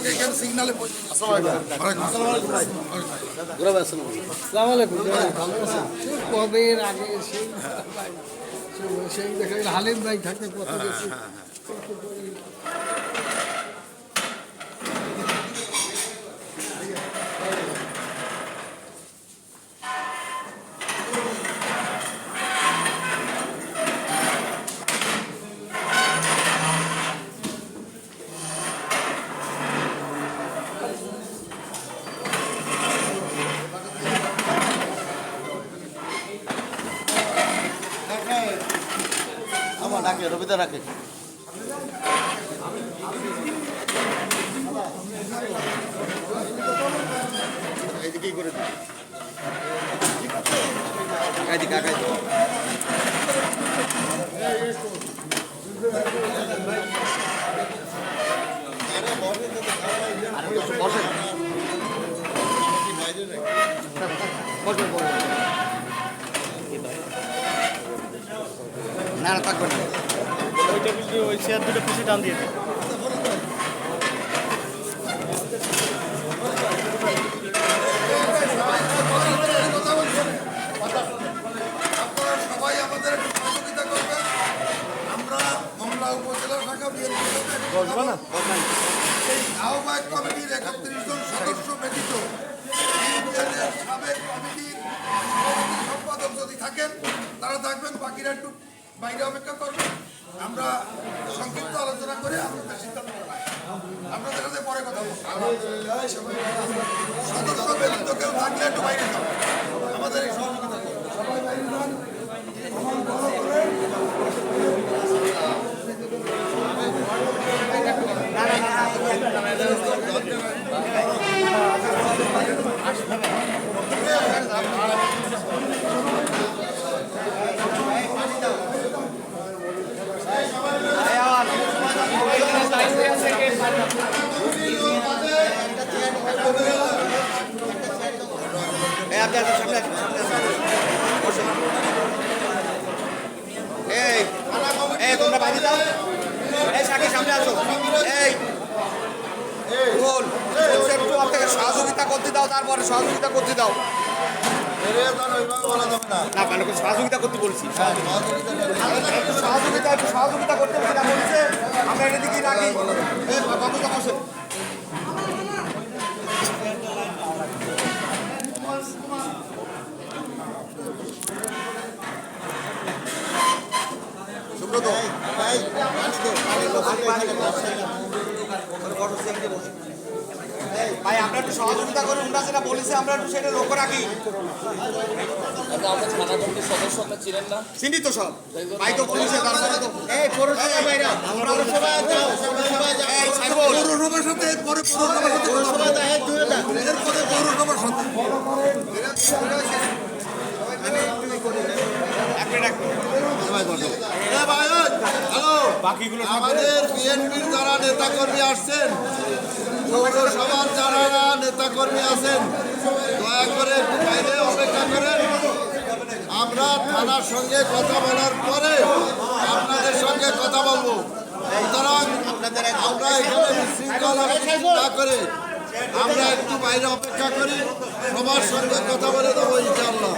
আমাকে এখানে সিগনালে কবে এর আগে হালিম ভাই থাকতে কত ডাকে রবিদা রাখে। এইদিকেই করে দিই কাকাই দি না না থাকবে না। ওই টেবিল ওই চেয়ার দুটো পিছিয়ে টান দিয়ে দিন। আপনারা সবাই আমাদের একটু সহযোগিতা করবেন আমরা মংলা উপজেলা শাখা বিএনপি আহ্বায়ক কমিটির একত্রিশ জন সদস্য ব্যতীত সাবেক কমিটির সম্পাদক যদি থাকেন তারা থাকবেন বাকিরা একটু বাইরে অপেক্ষা করবে। আমরা সংক্ষিপ্ত আলোচনা করে আপনাদের সিদ্ধান্ত আমরা আপনাদের সাথে পরে কথা বলব। ব্যতীত কেউ থাকলে একটু বাইরে যাও আমাদের এই সহযোগিতা করুন। সবাই বাইরে যান আমার বড় করে এই আপনি আসুন সামনে আসুন সামনে আসুন বসুন এই এই তোমরা বাইরে যাও এই সাকি সামনে আসো এই একটু আপনাকে সহযোগিতা করতে দাও তারপরে সহযোগিতা করতে দাও না মানে ওকে সহযোগিতা করতে বলছি সহযোগিতা একটু সহযোগিতা করতে বলছি না বলছে আমরা এটা দিকে রাখি ভাই আমরা একটু সহযোগিতা করুন ওরা যেটা বলেছে আমরা একটু সেটা লক্ষ্য রাখি। চিনি তো সব। ভাই তো বলেছে তারপরে তো এই পৌরসভা বাইরে পৌরসভা এই সাইবল পৌরসভার সাথে পরে পৌরসভার সাথে কথা বলব। এরপরে পৌরসভার সাথে হ্যালো আমাদের বিএনপির যারা নেতাকর্মী আসছেন পৌরসভার যারা নেতাকর্মী আছেন দয়া করে একটু বাইরে অপেক্ষা করেন। আমরা থানার সঙ্গে কথা বলার পরে আপনাদের সঙ্গে কথা বলব। সুতরাং আমরা এখানে বিশৃঙ্খলা না করে আমরা একটু বাইরে অপেক্ষা করি। সবার সঙ্গে কথা বলে দেবো ইনশাল্লাহ